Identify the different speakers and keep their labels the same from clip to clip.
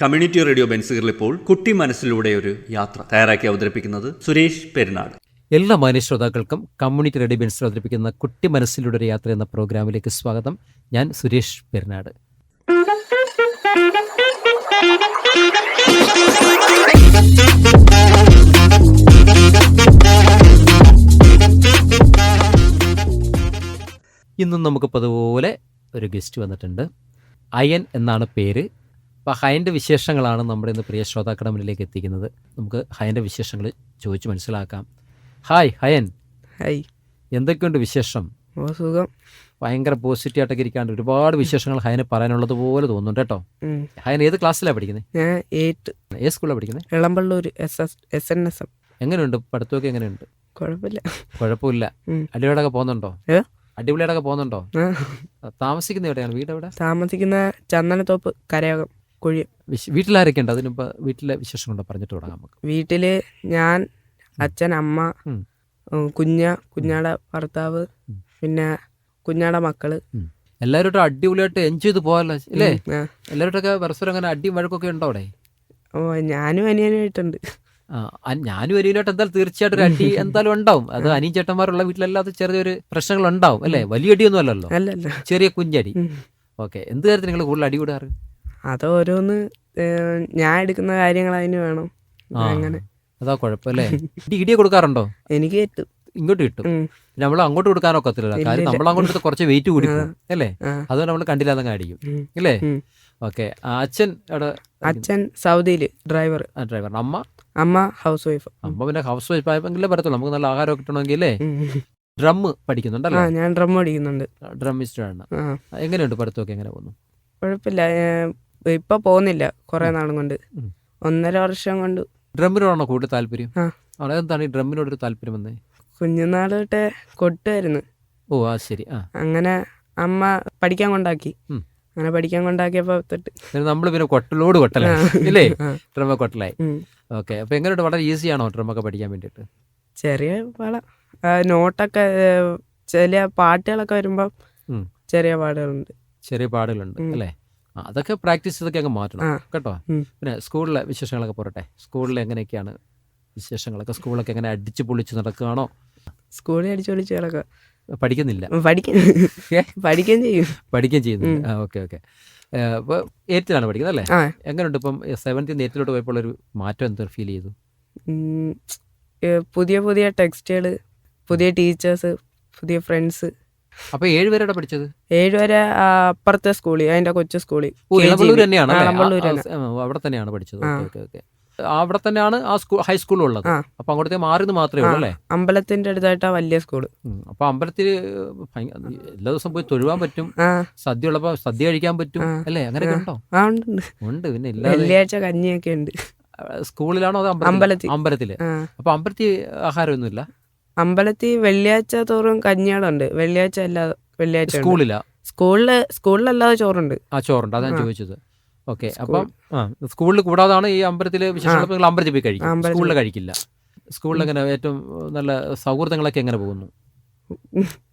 Speaker 1: Community radio ബെൻസുകളിൽ ഇപ്പോൾ കുട്ടി മനസ്സിലൂടെ ഒരു യാത്ര തയ്യാറാക്കി അവതരിപ്പിക്കുന്നത് സുരേഷ് പെരുന്നാട്
Speaker 2: എല്ലാ മാന്യ ശ്രോതാക്കൾക്കും കമ്മ്യൂണിറ്റി റേഡിയോ ബെൻസിൽ അവതരിപ്പിക്കുന്ന കുട്ടി മനസ്സിലൂടെ ഒരു യാത്ര എന്ന പ്രോഗ്രാമിലേക്ക് സ്വാഗതം. ഞാൻ സുരേഷ് പെരുന്നാട്. ഇന്നും നമുക്ക് പതുപോലെ ഒരു ഗസ്റ്റ് വന്നിട്ടുണ്ട്. അയൻ എന്നാണ് പേര്. അപ്പോൾ ഹയന്റെ വിശേഷങ്ങളാണ് നമ്മുടെ ഇന്ന് പ്രിയ ശ്രോതാക്കളുടെ മുന്നിലേക്ക് എത്തിക്കുന്നത്. നമുക്ക് ഹയന്റെ വിശേഷങ്ങൾ ചോദിച്ച് മനസ്സിലാക്കാം. ഹായ് ഹയൻ.
Speaker 3: ഹായ്
Speaker 2: എന്തൊക്കെയുണ്ട് വിശേഷം?
Speaker 3: സുഖം.
Speaker 2: ഭയങ്കര പോസിറ്റീവ് ആയിട്ടൊക്കെ ഇരിക്കാണ്ട് ഒരുപാട് വിശേഷങ്ങൾ ഹയന് പറയാനുള്ളത് പോലെ തോന്നുന്നുണ്ട് കേട്ടോ. ഹയൻ ഏത് ക്ലാസ്സിലാണ് പഠിക്കുന്നത്
Speaker 3: ഞാൻ എയ്റ്റ്.
Speaker 2: ഏത് സ്കൂളിലാണ് പഠിക്കുന്നത്
Speaker 3: Elampalloor S S S N S M.
Speaker 2: എങ്ങനെയുണ്ട്? പഠിത്തമൊക്കെ എങ്ങനെയുണ്ട്?
Speaker 3: കുഴപ്പമില്ല.
Speaker 2: കുഴപ്പമില്ല.
Speaker 3: ഉം.
Speaker 2: അടിപൊളിയോടൊക്കെ പോകുന്നുണ്ടോ?
Speaker 3: അടിപൊളിയായിട്ടൊക്കെ
Speaker 2: അടിപൊളിയോടൊക്കെ പോകുന്നുണ്ടോ താമസിക്കുന്ന എവിടെയാണ്? വീട് എവിടെ
Speaker 3: താമസിക്കുന്ന ചന്ദനത്തോപ്പ് കരയോഗം. കുഴി
Speaker 2: വിശ- വീട്ടിലാരൊക്കെ ഉണ്ട് അതിനുമ്പ് വീട്ടിലെ വിശേഷം കൊണ്ട് പറഞ്ഞിട്ട് തുടങ്ങാം നമുക്ക്.
Speaker 3: വീട്ടിൽ ഞാൻ അച്ഛൻ അമ്മ കുഞ്ഞ കുഞ്ഞാടെ ഭർത്താവ് പിന്നെ കുഞ്ഞാടെ മക്കൾ.
Speaker 2: എല്ലാരോട്ടും അടിപൊളിയായിട്ട് എൻജോയ് ചെയ്ത് പോകാല്ലോ അല്ലേ എല്ലാരോട്ടൊക്കെ പരസ്പരം അങ്ങനെ അടിയും വഴക്കൊക്കെ ഉണ്ടോ അവിടെ?
Speaker 3: ഓ ഞാനും അനിയനായിട്ടുണ്ട്
Speaker 2: ആ, അ- ഞാനും അനിയനായിട്ട് എന്തായാലും തീർച്ചയായിട്ടും ഒരു അടി എന്തായാലും ഉണ്ടാവും. അത് അനിയും ചേട്ടന്മാരുള്ള വീട്ടിലല്ലാത്ത ചെറിയൊരു പ്രശ്നങ്ങൾ ഉണ്ടാവും അല്ലേ വലിയ അടിയൊന്നും അല്ലല്ലോ?
Speaker 3: അല്ലല്ല.
Speaker 2: ചെറിയ കുഞ്ഞടി. ഓക്കെ. എന്ത് കാര്യത്തിൽ നിങ്ങൾ കൂടുതൽ അടി കൂടാറ്
Speaker 3: അത് ഓരോന്ന് ഞാൻ എടുക്കുന്ന കാര്യങ്ങൾ അതിന് വേണം. അങ്ങനെ.
Speaker 2: അതാ കുഴപ്പമല്ലേ ഇടി ഇടിയെ കൊടുക്കാറുണ്ടോ?
Speaker 3: എനിക്ക് കിട്ടും.
Speaker 2: ഇങ്ങോട്ട് കിട്ടും. നമ്മൾ അങ്ങോട്ട് കൊടുക്കാൻ
Speaker 3: ഒക്കത്തില്ല
Speaker 2: കാര്യം നമ്മൾ അങ്ങോട്ട് എടുത്ത് കുറച്ച് വെയിറ്റ് കൂടി അല്ലേ?
Speaker 3: ആ.
Speaker 2: അത് നമ്മൾ കണ്ടില്ലാതെ
Speaker 3: കാണിക്കും
Speaker 2: അല്ലേ. ഓക്കെ. അച്ഛൻ
Speaker 3: അച്ഛൻ സൗദിയിൽ ഡ്രൈവർ
Speaker 2: ഡ്രൈവർ. അമ്മ?
Speaker 3: അമ്മ ഹൗസ് വൈഫ്
Speaker 2: അമ്മ പിന്നെ ഹൗസ് വൈഫ് ആയപ്പോ പറ്റത്തുള്ളൂ. നമുക്ക് നല്ല ആഹാരം കിട്ടണമെങ്കിൽ അല്ലേ ഡ്രം പഠിക്കുന്നുണ്ടല്ലോ?
Speaker 3: ഞാൻ ഡ്രം അടിക്കുന്നുണ്ട്
Speaker 2: ഡ്രമ്മിസ്റ്റ് ആണ് എങ്ങനെയുണ്ട് പഠിത്തമൊക്കെ എങ്ങനെ പോകുന്നു?
Speaker 3: കുഴപ്പമില്ല. ഇപ്പൊ പോകുന്നില്ല കുറെ നാളും കൊണ്ട്. ഒന്നര വർഷം കൊണ്ട്.
Speaker 2: ഡ്രമ്മിനോടാണോ കൂടുതൽ താല്പര്യം. എന്താണ് ഈ ഡ്രമ്മിനോട് ഒരു താല്പര്യം വന്നേ?
Speaker 3: കുഞ്ഞുനാൾ തൊട്ടേ കൊട്ടുമായിരുന്നു
Speaker 2: ഓ ആ ശരി ആ.
Speaker 3: അങ്ങനെ അമ്മ പഠിക്കാൻ കൊണ്ടാക്കി. അങ്ങനെ പഠിക്കാൻ കൊണ്ടാക്കിയപ്പോ തൊട്ട്.
Speaker 2: നമ്മൾ പിന്നെ കൊട്ടലോട്
Speaker 3: കൊട്ടലേ
Speaker 2: ഡ്രമ്മ കൊട്ടലായി. ഓക്കെ അപ്പൊ എങ്ങനെയുണ്ട്? വളരെ ഈസി ആണോ ഡ്രമ്മൊക്കെ പഠിക്കാൻ വേണ്ടിട്ട്
Speaker 3: ചെറിയ ആ, നോട്ടൊക്കെ ചെറിയ ചില പാട്ടുകളൊക്കെ വരുമ്പോ ചെറിയ പാടുകളുണ്ട്.
Speaker 2: ചെറിയ പാടുകളുണ്ട് അല്ലേ? അതൊക്കെ പ്രാക്ടീസ് ചെയ്തൊക്കെ അങ്ങ് മാറ്റണം കേട്ടോ. പിന്നെ സ്കൂളിലെ വിശേഷങ്ങളൊക്കെ പോരട്ടെ. സ്കൂളിൽ എങ്ങനെയൊക്കെയാണ് വിശേഷങ്ങളൊക്കെ? സ്കൂളൊക്കെ എങ്ങനെ അടിച്ചു പൊളിച്ച് നടക്കുകയാണോ?
Speaker 3: സ്കൂളിൽ അടിച്ചു പൊളിച്ച് നടക്കുക.
Speaker 2: പഠിക്കുന്നില്ല?
Speaker 3: പഠിക്കുകയും ചെയ്യും.
Speaker 2: പഠിക്കുകയും ചെയ്യുന്നു ഓക്കെ ഓക്കെ. ഇപ്പോൾ എയ്ത്തിലാണ് പഠിക്കുന്നത് അല്ലേ? എങ്ങനെയുണ്ട് ഇപ്പം സെവൻത്തിൽ എയ്റ്റിലോട്ട് പോയപ്പോൾ ഒരു മാറ്റം എന്തൊരു ഫീൽ ചെയ്തു?
Speaker 3: പുതിയ പുതിയ ടെക്സ്റ്റുകൾ പുതിയ ടീച്ചേഴ്സ് പുതിയ ഫ്രണ്ട്സ്
Speaker 2: അപ്പോൾ ഏഴ് പേരാണ് പഠിച്ചത്?
Speaker 3: ഏഴുവരെ ആ, അപ്പുറത്തെ സ്കൂളിൽ അതിന്റെ കൊച്ചു സ്കൂളിൽ
Speaker 2: ഓ തന്നെയാണ് അല്ലേ? ആ. ആ, അവിടെ തന്നെയാണ് പഠിച്ചത്.
Speaker 3: ആ.
Speaker 2: Okay okay okay. അവിടെ തന്നെയാണ് ആ സ്കൂൾ ഹൈസ്കൂളും ഉള്ളത്.
Speaker 3: ആ.
Speaker 2: അപ്പൊ അങ്ങോട്ടേ മാറിയത് മാത്രമേ ഉള്ളൂ അല്ലേ?
Speaker 3: അമ്പലത്തിന്റെ അടുത്തായിട്ടാ വലിയ സ്കൂൾ.
Speaker 2: ഉം. അപ്പൊ അമ്പലത്തിൽ എല്ലാ ദിവസം പോയി തൊഴുവാൻ പറ്റും.
Speaker 3: ആ.
Speaker 2: സദ്യ ഉള്ളപ്പോ സദ്യ കഴിക്കാൻ പറ്റും.
Speaker 3: ആ.
Speaker 2: അല്ലേ? അങ്ങനെയൊക്കെ ഉണ്ടോ?
Speaker 3: ആ ഉണ്ട്. ഉണ്ട്.
Speaker 2: ഉണ്ട് പിന്നെ ഇല്ലാതെ
Speaker 3: വെള്ളിയാഴ്ച കഞ്ഞിയൊക്കെ ഉണ്ട്.
Speaker 2: സ്കൂളിലാണോ അതോ അമ്പലത്തിൽ
Speaker 3: അമ്പലത്തിൽ.
Speaker 2: അമ്പലത്തിൽ.
Speaker 3: ആ.
Speaker 2: അപ്പൊ അമ്പലത്തിൽ ആഹാരമൊന്നുമില്ല?
Speaker 3: അമ്പലത്തിൽ വെള്ളിയാഴ്ച തോറും കഞ്ഞികളുണ്ട് വെള്ളിയാഴ്ച അല്ലാതെ വെള്ളിയാഴ്ച ഉണ്ട്.
Speaker 2: സ്കൂളിലാ?
Speaker 3: സ്കൂളിൽ സ്കൂളിലല്ലാതെ ചോറുണ്ട്.
Speaker 2: ആ ചോറുണ്ട്. അതാണ് ചോദിച്ചത്. ഓക്കെ അപ്പം ആ സ്കൂളിൽ കൂടാതാണ് ഈ അമ്പലത്തിൽ വിശേഷം നിങ്ങൾ അമ്പലത്തിൽ പോയി കഴിക്കും.
Speaker 3: അമ്പലത്തിൽ
Speaker 2: സ്കൂളിൽ കഴിക്കില്ല. സ്കൂളിൽ എങ്ങനെ ഏറ്റവും നല്ല സൗഹൃദങ്ങളൊക്കെ എങ്ങനെ പോകുന്നു?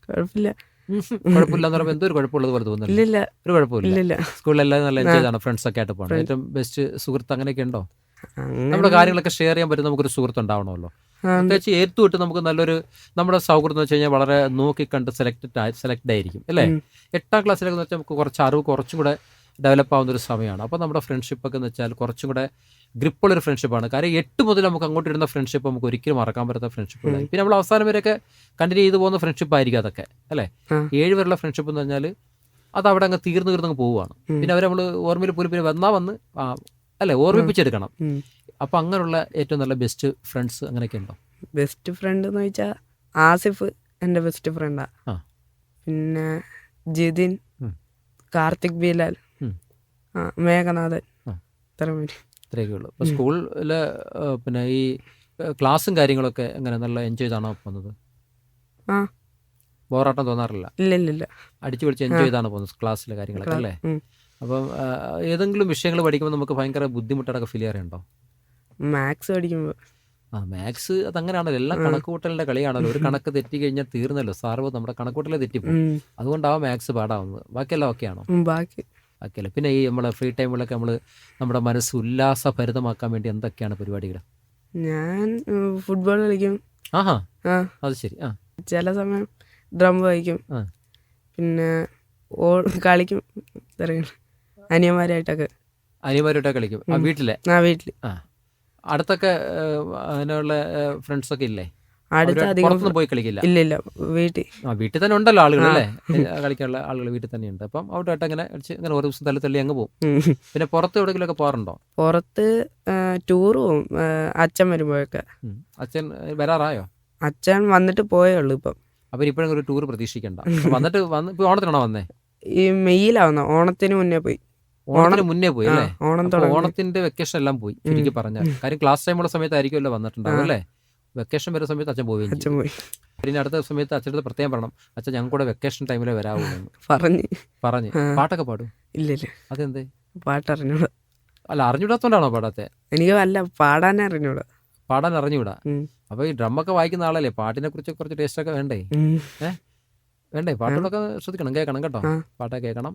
Speaker 3: കുഴപ്പമില്ല.
Speaker 2: ഉം. കുഴപ്പമില്ലാന്ന് പറയുമ്പോൾ എന്തോ ഒരു കുഴപ്പമുള്ളത് പോലെ തോന്നുന്നില്ല
Speaker 3: ഇല്ലില്ല.
Speaker 2: ഒരു കുഴപ്പമില്ല
Speaker 3: ഇല്ലില്ല.
Speaker 2: സ്കൂളിൽ എല്ലാവരും നല്ല എൻജോയ് ആണ് ഫ്രണ്ട്സ് ഒക്കെ ആയിട്ട് പോകണം ഏറ്റവും ബെസ്റ്റ് സുഹൃത്ത് അങ്ങനെയൊക്കെ ഉണ്ടോ?
Speaker 3: അങ്ങനെ
Speaker 2: നമ്മുടെ കാര്യങ്ങളൊക്കെ ഷെയർ ചെയ്യാൻ പറ്റുന്ന നമുക്കൊരു സുഹൃത്ത് ഉണ്ടാവണമല്ലോ. പ്രത്യേകിച്ച് ഏത്തു ഇട്ട് നമുക്ക് നല്ലൊരു നമ്മുടെ സൗഹൃദം എന്ന് വെച്ച് കഴിഞ്ഞാൽ വളരെ നോക്കി കണ്ട് സെലക്റ്റഡ് സെലക്ട് ആയിരിക്കും അല്ലേ. എട്ടാം ക്ലാസ്സിലൊക്കെ വെച്ചാൽ നമുക്ക് കുറച്ച് അറിവ് കുറച്ചും കൂടെ ഡെവലപ്പ് ആവുന്ന ഒരു സമയമാണ്. അപ്പോൾ നമ്മുടെ ഫ്രണ്ട്ഷിപ്പ് ഒക്കെ എന്ന് വെച്ചാൽ കുറച്ചും കൂടെ ഗ്രിപ്പുള്ളൊരു ഫ്രണ്ട്ഷിപ്പാണ് കാര്യം എട്ട് മുതൽ നമുക്ക് അങ്ങോട്ട് ഇടുന്ന ഫ്രണ്ട്ഷിപ്പ് നമുക്ക് ഒരിക്കലും മറക്കാൻ പറ്റാത്ത ഫ്രണ്ട്ഷിപ്പ്
Speaker 3: ഉണ്ടായി
Speaker 2: പിന്നെ നമ്മൾ അവസാനം വരെയൊക്കെ കണ്ടിന്യൂ ചെയ്തു പോകുന്ന ഫ്രണ്ട്ഷിപ്പ് ആയിരിക്കും അതൊക്കെ അല്ലേ? ഏഴ് വരെയുള്ള ഫ്രണ്ട്ഷിപ്പ് എന്ന് പറഞ്ഞാൽ അത് അവിടെ അങ്ങ് തീർന്നു തീർന്നങ്ങ് പോവുകയാണ്. പിന്നെ അവർ നമ്മൾ ഓർമ്മയിൽ പോലും പിന്നെ വന്നാൽ വന്ന് അല്ലെ? ഓർമ്മിപ്പിച്ചെടുക്കണം. അപ്പോൾ അങ്ങനെയുള്ള ഏറ്റവും നല്ല ബെസ്റ്റ് ഫ്രണ്ട്സ് അങ്ങനെയൊക്കെ ഉണ്ടോ?
Speaker 3: ബെസ്റ്റ് ഫ്രണ്ട് എന്ന് വെച്ചാൽ ആസിഫ് എന്റെ ബെസ്റ്റ് ഫ്രണ്ടാ. പിന്നെ ജിതിൻ കാർത്തിക് ബീലാൽ ആ മേഘനാഥൻ. ഇത്ര
Speaker 2: ഇത്രയൊക്കെ ഉള്ളൂ. അപ്പോൾ. സ്കൂളിൽ പിന്നെ ഈ ക്ലാസ്സും കാര്യങ്ങളൊക്കെ എങ്ങനെ നല്ല എൻജോയ് ചെയ്താണോ പോകുന്നത്?
Speaker 3: ആ.
Speaker 2: ബോറാട്ടം തോന്നാറില്ല?
Speaker 3: ഇല്ല ഇല്ല ഇല്ല
Speaker 2: അടിച്ചു പിടിച്ച് എൻജോയ് ചെയ്താണ് പോകുന്നത് ക്ലാസ്സിലെ കാര്യങ്ങളൊക്കെ അല്ലേ. അപ്പം ഏതെങ്കിലും വിഷയങ്ങൾ പഠിക്കുമ്പോൾ നമുക്ക് ഭയങ്കര ബുദ്ധിമുട്ടൊക്കെ ഫീൽ ചെയ്യാറുണ്ടോ?
Speaker 3: മാത്സ് പഠിക്കുമ്പോൾ
Speaker 2: ആ മാത്സ് അതങ്ങനെയാണല്ലോ എല്ലാം കണക്കുകൂട്ടലിന്റെ കളിയാണല്ലോ. ഒരു കണക്ക് തെറ്റി കഴിഞ്ഞാൽ തീർന്നല്ലോ. സാർവ് നമ്മുടെ കണക്കൂട്ടലെ തെറ്റിപ്പോകും അതുകൊണ്ടാവും മാത്സ് പാടാവുന്നത്. ബാക്കിയെല്ലാം ഓക്കെ ആണോ
Speaker 3: ബാക്കി.
Speaker 2: ബാക്കിയല്ല. പിന്നെ ഈ നമ്മളെ ഫ്രീ ടൈമിലൊക്കെ നമ്മൾ നമ്മുടെ മനസ്സ് ഉല്ലാസഭരിതമാക്കാൻ വേണ്ടി എന്തൊക്കെയാണ് പരിപാടികൾ
Speaker 3: ഞാൻ ഫുട്ബോൾ കളിക്കും.
Speaker 2: ആഹാ. അത് ശരി. ആ.
Speaker 3: ചില സമയം ഡ്രം വായിക്കും
Speaker 2: പിന്നെ
Speaker 3: ഓ കളിക്കും. അനിയന്മാരായിട്ടൊക്കെ.
Speaker 2: അനിയന്മാരായിട്ടൊക്കെ കളിക്കും. ആ വീട്ടിലെ?
Speaker 3: ആ വീട്ടിൽ
Speaker 2: ആ. അടുത്തൊക്കെ അതിനുള്ള ഫ്രണ്ട്സൊക്കെ ഇല്ലേ? പോയി കളിക്കില്ല?
Speaker 3: ഇല്ല ഇല്ല. വീട്ടിൽ.
Speaker 2: ആ വീട്ടിൽ തന്നെ ഉണ്ടല്ലോ ആളുകൾ അല്ലേ? കളിക്കാനുള്ള ആളുകൾ വീട്ടിൽ തന്നെ ഉണ്ട് അപ്പം അവിടെ ഇങ്ങനെ കളിച്ച് ഇങ്ങനെ ഒരു ദിവസം തള്ളി തള്ളി അങ്ങ് പോകും പിന്നെ പുറത്ത് എവിടെയെങ്കിലുമൊക്കെ പോകാറുണ്ടോ?
Speaker 3: പുറത്ത് ടൂർ പോവും അച്ഛൻ വരുമ്പോഴൊക്കെ.
Speaker 2: അച്ഛൻ വരാറായോ?
Speaker 3: അച്ഛൻ വന്നിട്ട് പോയേ ഉള്ളൂ ഇപ്പം.
Speaker 2: അപ്പം ഇപ്പോഴും ഒരു ടൂർ പ്രതീക്ഷിക്കണ്ട. വന്നിട്ട് വന്ന് ഇപ്പോൾ ഓണത്തിനാണോ വന്നേ?
Speaker 3: ഈ മെയ്യിലാവുന്ന? ഓണത്തിന് മുന്നേ പോയി.
Speaker 2: ഓണത്തിന് മുന്നേ പോയി അല്ലേ?
Speaker 3: ഓണം
Speaker 2: ഓണത്തിന്റെ വെക്കേഷൻ എല്ലാം പോയി ചുരുക്കി പറഞ്ഞാൽ. കാര്യം ക്ലാസ് ടൈമുള്ള സമയത്തായിരിക്കുമല്ലോ വന്നിട്ടുണ്ടാവും അല്ലേ വെക്കേഷൻ വരുന്ന സമയത്ത് അച്ഛൻ പോവുകയും
Speaker 3: പോയി.
Speaker 2: പിന്നെ അടുത്ത സമയത്ത് അച്ഛന്റെ പ്രത്യേകം പറയണം അച്ഛൻ ഞങ്ങൾ കൂടെ വെക്കേഷൻ ടൈമിലെ വരാവൂ
Speaker 3: പറഞ്ഞു.
Speaker 2: പറഞ്ഞ്.
Speaker 3: പറഞ്ഞ്
Speaker 2: പാട്ടൊക്കെ പാടും
Speaker 3: ഇല്ല ഇല്ല.
Speaker 2: അതെന്തേ?
Speaker 3: പാട്ട് അറിഞ്ഞൂടാ
Speaker 2: അല്ല അറിഞ്ഞൂടാത്തോണ്ടാണോ പാടാത്തെ?
Speaker 3: എനിക്ക് അല്ല പാടാൻ അറിഞ്ഞൂടാ.
Speaker 2: പാടാൻ അറിഞ്ഞൂടാ. അപ്പൊ ഈ ഡ്രമ്മൊക്കെ വായിക്കുന്ന ആളല്ലേ പാട്ടിനെ കുറിച്ച് കുറച്ച് ടേസ്റ്റ് ഒക്കെ വേണ്ടേ?
Speaker 3: ഏഹ്
Speaker 2: വേണ്ടേ? പാട്ടുകളൊക്കെ ശ്രദ്ധിക്കണം കേൾക്കണം കേട്ടോ. പാട്ടൊക്കെ കേൾക്കണം.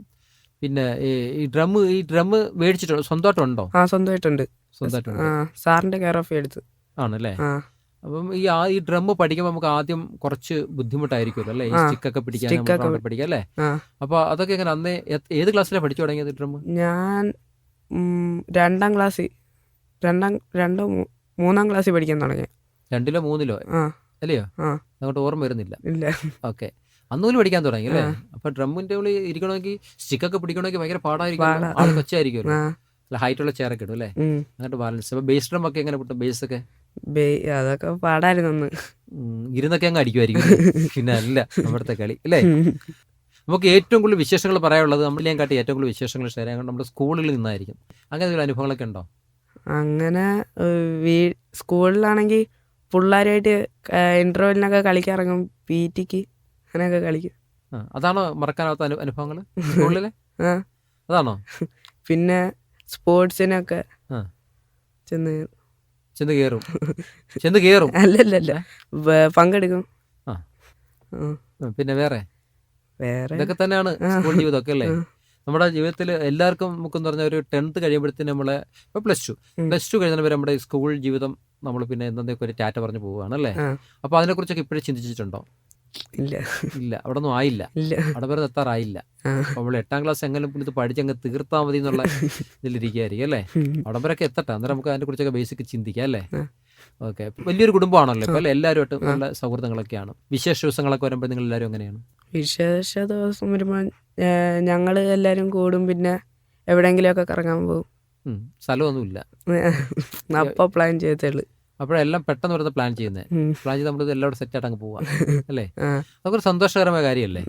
Speaker 2: പിന്നെ ഈ ഡ്രമ്മ് ഡ്രം ഈ ഡ്രം മേടിച്ചിട്ടുണ്ടോ? സ്വന്തമായിട്ടുണ്ടോ?
Speaker 3: ആ സ്വന്തമായിട്ടുണ്ട്.
Speaker 2: സ്വന്തമായിട്ടുണ്ട്.
Speaker 3: സാറിന്റെ കെയർ ഓഫ് എടുത്ത്.
Speaker 2: ആണല്ലേ? അപ്പം ഈ ആ ഈ ഡ്രം പഠിക്കുമ്പോൾ നമുക്ക് ആദ്യം കുറച്ച് ബുദ്ധിമുട്ടായിരിക്കുമല്ലോ അല്ലേ? ഈ സ്റ്റിക്കൊക്കെ പിടിക്കാൻ പഠിക്കാം അല്ലേ? അപ്പൊ അതൊക്കെ എങ്ങനെ അന്നേ ഏത് ക്ലാസ്സിലാണ് പഠിച്ചു തുടങ്ങിയത് ഡ്രം
Speaker 3: ഞാൻ രണ്ടാം ക്ലാസ് രണ്ടാം രണ്ടോ മൂന്നാം ക്ലാസ്സിൽ പഠിക്കാൻ തുടങ്ങി.
Speaker 2: രണ്ടിലോ മൂന്നിലോ? അല്ലയോ? അങ്ങോട്ട് ഓർമ്മ വരുന്നില്ല.
Speaker 3: ഇല്ല.
Speaker 2: ഓക്കെ. അന്നുപോലും പഠിക്കാൻ തുടങ്ങി അല്ലേ. അപ്പൊ ഡ്രമ്മിന്റെ ഉള്ളിൽ ഇരിക്കണമെങ്കിൽ സ്റ്റിക്കൊക്കെ പിടിക്കണമെങ്കിൽ ഭയങ്കര പാടായിരിക്കും. ആൾ കൊച്ചായിരിക്കും അല്ല ഹൈറ്റുള്ള ചെയറൊക്കെ ഇടും അല്ലേ? എന്നിട്ട് ബാലൻസ് അപ്പൊ ബേസ് ഡ്രം ഒക്കെ എങ്ങനെ പൊട്ടും? ബേസ് ഒക്കെ?
Speaker 3: അതൊക്കെ പാടായിരുന്നു
Speaker 2: ഇരുന്നൊക്കെ അങ്ങ് അടിക്കുമായിരിക്കും പിന്നെ അല്ല നമ്മുടെ കളി അല്ലേ? നമുക്ക് ഏറ്റവും കൂടുതൽ വിശേഷങ്ങൾ പറയാനുള്ളത് നമ്മളിലേം കാട്ടി ഏറ്റവും കൂടുതൽ വിശേഷങ്ങൾ ഷെയർ ചെയ്യാൻ നമ്മുടെ സ്കൂളിൽ നിന്നായിരിക്കും. അങ്ങനെ എന്തെങ്കിലും അനുഭവങ്ങളൊക്കെ ഉണ്ടോ?
Speaker 3: അങ്ങനെ സ്കൂളിലാണെങ്കിൽ പിള്ളേരായിട്ട് ഇന്റർവെല്ലിനൊക്കെ കളിക്കാറങ്ങും പി ടിക്ക് അങ്ങനെയൊക്കെ കളിക്കും.
Speaker 2: അതാണോ മറക്കാനാവാത്ത അനു അനുഭവങ്ങൾ? സ്കൂളിലെ അതാണോ?
Speaker 3: പിന്നെ സ്പോർട്സിനൊക്കെ. ചെന്ന്
Speaker 2: ചെന്ന് കയറും ചെന്ന് കയറും
Speaker 3: അല്ലല്ലല്ല. പങ്കെടുക്കും.
Speaker 2: പിന്നെ വേറെ?
Speaker 3: വേറെ?
Speaker 2: ഇതൊക്കെ തന്നെയാണ്. സ്കൂൾ ജീവിതമൊക്കെ അല്ലേ? നമ്മുടെ ജീവിതത്തിൽ എല്ലാവർക്കും നമുക്കെന്ന് പറഞ്ഞ ഒരു ടെൻത്ത് കഴിയുമ്പോഴത്തേനും നമ്മളെ ഇപ്പോൾ പ്ലസ് ടു പ്ലസ് ടു കഴിഞ്ഞാൽ വരെ നമ്മുടെ സ്കൂൾ ജീവിതം നമ്മൾ പിന്നെ എന്തെങ്കിലും ഒരു ടാറ്റ പറഞ്ഞു പോവുകയാണ് അല്ലേ?
Speaker 3: അപ്പൊ
Speaker 2: അപ്പോൾ അതിനെക്കുറിച്ചൊക്കെ ഇപ്പോഴും ചിന്തിച്ചിട്ടുണ്ടോ?
Speaker 3: ഇല്ല.
Speaker 2: ഇല്ല. അവിടെ ഒന്നും ആയില്ല.
Speaker 3: ഇല്ല.
Speaker 2: അവിടെ വരെ എത്താറായില്ല നമ്മൾ എട്ടാം ക്ലാസ് എങ്ങനെ ഇത് പഠിച്ചങ്ങ് തീർത്താൽ മതി എന്നുള്ള ഇതിലിരിക്കുകയായിരിക്കും അല്ലേ. അവിടെ വരെയൊക്കെ എത്തട്ടെ. അന്നേരം നമുക്ക് അതിനെ കുറിച്ചൊക്കെ ബേസിക് ചിന്തിക്കാം അല്ലേ. ഓക്കെ. വലിയൊരു കുടുംബമാണല്ലോ ഇപ്പൊ എല്ലാവരുമായിട്ട് നല്ല സൗഹൃദങ്ങളൊക്കെയാണ്. വിശേഷ ദിവസങ്ങളൊക്കെ വരുമ്പോൾ നിങ്ങൾ എല്ലാവരും എങ്ങനെയാണ്?
Speaker 3: വിശേഷ ദിവസം വരുമ്പോൾ ഞങ്ങൾ എല്ലാവരും കൂടും പിന്നെ എവിടെയെങ്കിലുമൊക്കെ കറങ്ങാൻ പോകും
Speaker 2: സ്ഥലമൊന്നുമില്ല.
Speaker 3: അപ്പോൾ പ്ലാൻ ചെയ്തേൾ.
Speaker 2: അപ്പോഴെല്ലാം പെട്ടെന്ന് വരുന്ന പ്ലാൻ ചെയ്യുന്നത് പ്ലാൻ ചെയ്ത് നമ്മൾ എല്ലാവരും സെറ്റ് ആയിട്ട് അങ്ങ് പോവാം. അല്ലേ. അതൊക്കെ സന്തോഷകരമായ കാര്യമല്ലേ.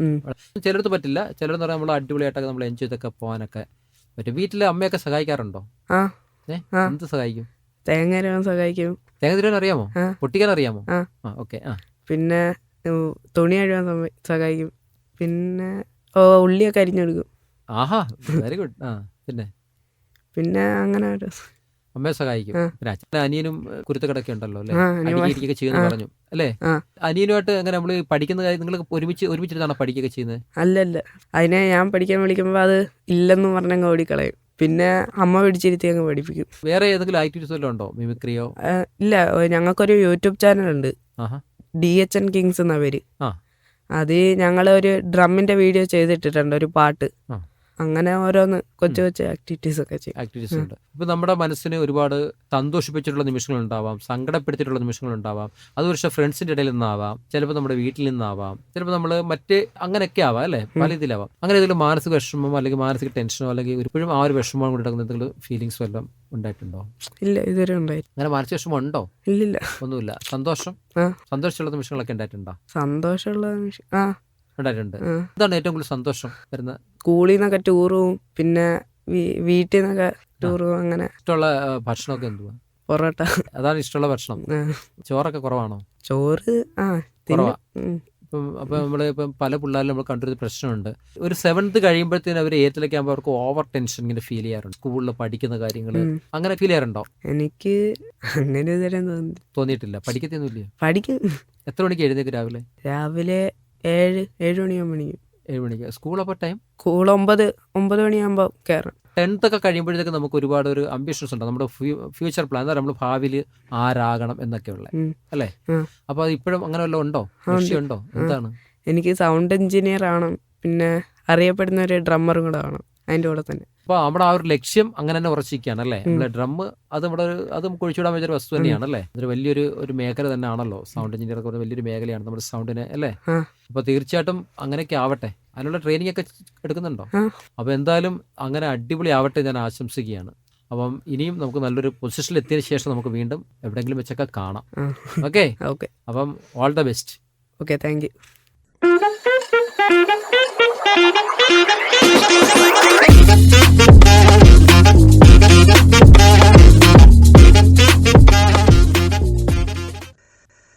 Speaker 2: ചിലടത്ത് പറ്റില്ല. ചിലരെന്ന് പറഞ്ഞാൽ നമ്മൾ അടിപൊളിയായിട്ടൊക്കെ നമ്മൾ എൻജോയ് ചെയ്തൊക്കെ പോകാനൊക്കെ പറ്റും. വീട്ടിലെ അമ്മയൊക്കെ സഹായിക്കാറുണ്ടോ? എന്ത് സഹായിക്കും?
Speaker 3: തേങ്ങ സഹായിക്കും.
Speaker 2: തേങ്ങ തിരുവാൻ അറിയാമോ? പൊട്ടിക്കാൻ അറിയാമോ?
Speaker 3: ആ.
Speaker 2: ഓക്കെ ആ.
Speaker 3: പിന്നെ തുണി അഴുവാൻ സഹായിക്കും. പിന്നെ ഓ ഉള്ളിയൊക്കെ അരിഞ്ഞെടുക്കും.
Speaker 2: ആഹാ വെരി ഗുഡ് ആ പിന്നെ?
Speaker 3: പിന്നെ അങ്ങനെ ഒരു
Speaker 2: അമ്മയെ സഹായിക്കും അച്ഛനും അനിയനും കുരുത്തക്കടൊക്കെ ഉണ്ടല്ലോ അല്ലേ?
Speaker 3: അനിയൊക്കെ ചെയ്യുന്ന
Speaker 2: അടിക്കുകയൊക്കെ ചെയ്യുന്നു പറഞ്ഞു അല്ലേ. അനിയനുമായിട്ട് അങ്ങനെ നമ്മൾ പഠിക്കുന്ന കാര്യം നിങ്ങൾ ഒരുമിച്ച് ഒരുമിച്ചിട്ടാണ് പഠിക്കുകയൊക്കെ ചെയ്യുന്നത്?
Speaker 3: അല്ലല്ല. അതിനെ ഞാൻ പഠിക്കാൻ വിളിക്കുമ്പോൾ അത് ഇല്ലെന്ന് പറഞ്ഞങ്ങ് ഓടിക്കളയും. പിന്നെ അമ്മ പിടിച്ചിരുത്തി അങ്ങ് പഠിപ്പിക്കും.
Speaker 2: വേറെ ഏതെങ്കിലും ആക്ടിവിറ്റീസ് വല്ലതും ഉണ്ടോ? മിമിക്രിയോ?
Speaker 3: ഇല്ല. ഞങ്ങൾക്കൊരു യൂട്യൂബ് ചാനൽ
Speaker 2: ഉണ്ട്
Speaker 3: ഡി എച്ച് എൻ കിങ്സ് എന്ന പേര്. അത് ഞങ്ങൾ ഒരു ഡ്രമ്മിന്റെ വീഡിയോ ചെയ്തിട്ടിട്ടുണ്ട് ഒരു പാട്ട്. അങ്ങനെ ഓരോന്ന് കൊച്ചു കൊച്ചു ആക്ടിവിറ്റീസ് ഒക്കെ ചെയ്യും.
Speaker 2: ആക്ടിവിറ്റീസ് ഉണ്ട്. ഇപ്പൊ നമ്മുടെ മനസ്സിനെ ഒരുപാട് സന്തോഷിപ്പിച്ചിട്ടുള്ള നിമിഷങ്ങൾ ഉണ്ടാവാം സങ്കടപ്പെടുത്തിയിട്ടുള്ള നിമിഷങ്ങൾ ഉണ്ടാവാം അത് പക്ഷെ ഫ്രണ്ട്സിന്റെ ഇടയിൽ നിന്നാവാം ചിലപ്പോൾ നമ്മുടെ വീട്ടിൽ നിന്നാവാം ചിലപ്പോൾ നമ്മൾ മറ്റ് അങ്ങനെയൊക്കെ ആവാം അല്ലെ? പല ഇതിലാവാം. അങ്ങനെ ഏതെങ്കിലും മാനസിക വിഷമമോ അല്ലെങ്കിൽ മാനസിക ടെൻഷനോ അല്ലെങ്കിൽ ഒരുപ്പോഴും ആ ഒരു വിഷമം നടക്കുന്ന എന്തെങ്കിലും ഫീലിങ്സ് വല്ലതും ഉണ്ടായിട്ടുണ്ടോ?
Speaker 3: ഇല്ല ഇതുവരെ ഉണ്ടായി
Speaker 2: അങ്ങനെ മാനസിക വിഷമം ഉണ്ടോ?
Speaker 3: ഇല്ലില്ല.
Speaker 2: ഒന്നുമില്ല. സന്തോഷം? സന്തോഷമുള്ള നിമിഷങ്ങളൊക്കെ ഉണ്ടായിട്ടുണ്ടോ?
Speaker 3: സന്തോഷമുള്ള നിമിഷം ആ.
Speaker 2: ഉണ്ടായിട്ടുണ്ട്.
Speaker 3: ആ.
Speaker 2: ഇതാണ് ഏറ്റവും കൂടുതൽ സന്തോഷം വരുന്ന
Speaker 3: സ്കൂളിൽ നിന്നൊക്കെ ടൂർ പോവും പിന്നെ വീട്ടിൽ നിന്നൊക്കെ ടൂർ പോവും അങ്ങനെ
Speaker 2: ഇഷ്ടമുള്ള ഭക്ഷണമൊക്കെ എന്തുവാ?
Speaker 3: പൊറോട്ട.
Speaker 2: അതാണ് ഇഷ്ടമുള്ള ഭക്ഷണം. ചോറൊക്കെ കുറവാണോ?
Speaker 3: ചോറ് ആ അപ്പൊ
Speaker 2: കുറവാ. ഇപ്പം അപ്പോൾ നമ്മൾ ഇപ്പം പല പിള്ളേരും നമ്മൾ കണ്ടൊരു പ്രശ്നമുണ്ട്. ഒരു സെവൻത്ത് കഴിയുമ്പോഴത്തേനും അവർ എയ്ത്തിലൊക്കെ ആകുമ്പോൾ അവർക്ക് ഓവർ ടെൻഷൻ ഇങ്ങനെ ഫീൽ ചെയ്യാറുണ്ട്. സ്കൂളിൽ പഠിക്കുന്ന കാര്യങ്ങൾ അങ്ങനെ ഫീൽ ചെയ്യാറുണ്ടോ?
Speaker 3: എനിക്ക് അങ്ങനെ ഇതുവരെ
Speaker 2: തോന്നിയിട്ടില്ല. പഠിക്കത്തൊന്നുമില്ല
Speaker 3: പഠിക്കും.
Speaker 2: എത്ര മണിക്ക് എഴുന്നേക്ക് രാവിലെ?
Speaker 3: രാവിലെ ഏഴ് ഏഴ് മണിയാകുമ്പോൾ പഠിക്കും
Speaker 2: ഏഴ് മണിക്ക്. സ്കൂൾ അപ്പോൾ ടൈം
Speaker 3: സ്കൂൾ ഒമ്പത് ഒമ്പത് മണിയാകുമ്പോൾ കയറണം
Speaker 2: ടെൻത്ത് ഒക്കെ കഴിയുമ്പോഴത്തേക്ക് നമുക്ക് ഒരുപാട് ഒരു അംബിഷൻസ് ഉണ്ട്. നമ്മുടെ ഫ്യൂച്ചർ പ്ലാൻ നമ്മൾ ഭാവിയിൽ ആരാകണം എന്നൊക്കെ ഉള്ളത് അല്ലേ. അപ്പോൾ അത് ഇപ്പോഴും അങ്ങനെ വല്ലതും ഉണ്ടോ?
Speaker 3: ഉണ്ടോ.
Speaker 2: എന്താണ്?
Speaker 3: എനിക്ക് സൗണ്ട് എഞ്ചിനീയർ ആണ് പിന്നെ അറിയപ്പെടുന്ന ഒരു ഡ്രമ്മറും കൂടെ ആണ് അതിന്റെ കൂടെ തന്നെ.
Speaker 2: അപ്പോൾ നമ്മുടെ ആ ഒരു ലക്ഷ്യം അങ്ങനെ തന്നെ ഉറച്ചിരിക്കുകയാണ് അല്ലേ? നമ്മുടെ ഡ്രം അത് നമ്മുടെ ഒരു അത് നമുക്ക് ഒഴിച്ചുവിടാൻ പറ്റിയ വസ്തു തന്നെയാണ് അല്ലേ? അതൊരു വലിയൊരു ഒരു മേഖല തന്നെ ആണല്ലോ സൗണ്ട് എഞ്ചിനീയർ ഒക്കെ വലിയൊരു മേഖലയാണ് നമ്മുടെ സൗണ്ടിന് അല്ലേ?
Speaker 3: അപ്പൊ
Speaker 2: അപ്പോൾ തീർച്ചയായിട്ടും അങ്ങനെയൊക്കെ ആവട്ടെ. അതിനുള്ള ട്രെയിനിങ് ഒക്കെ എടുക്കുന്നുണ്ടോ?
Speaker 3: അപ്പൊ
Speaker 2: അപ്പോൾ എന്തായാലും അങ്ങനെ അടിപൊളി ആവട്ടെ ഞാൻ ആശംസിക്കുകയാണ്. അപ്പം ഇനിയും നമുക്ക് നല്ലൊരു പൊസിഷനിൽ എത്തിയ ശേഷം നമുക്ക് വീണ്ടും എവിടെയെങ്കിലും വെച്ചൊക്കെ കാണാം. ഓക്കെ?
Speaker 3: ഓക്കെ.
Speaker 2: അപ്പം all the best
Speaker 3: okay thank you
Speaker 4: Thank you.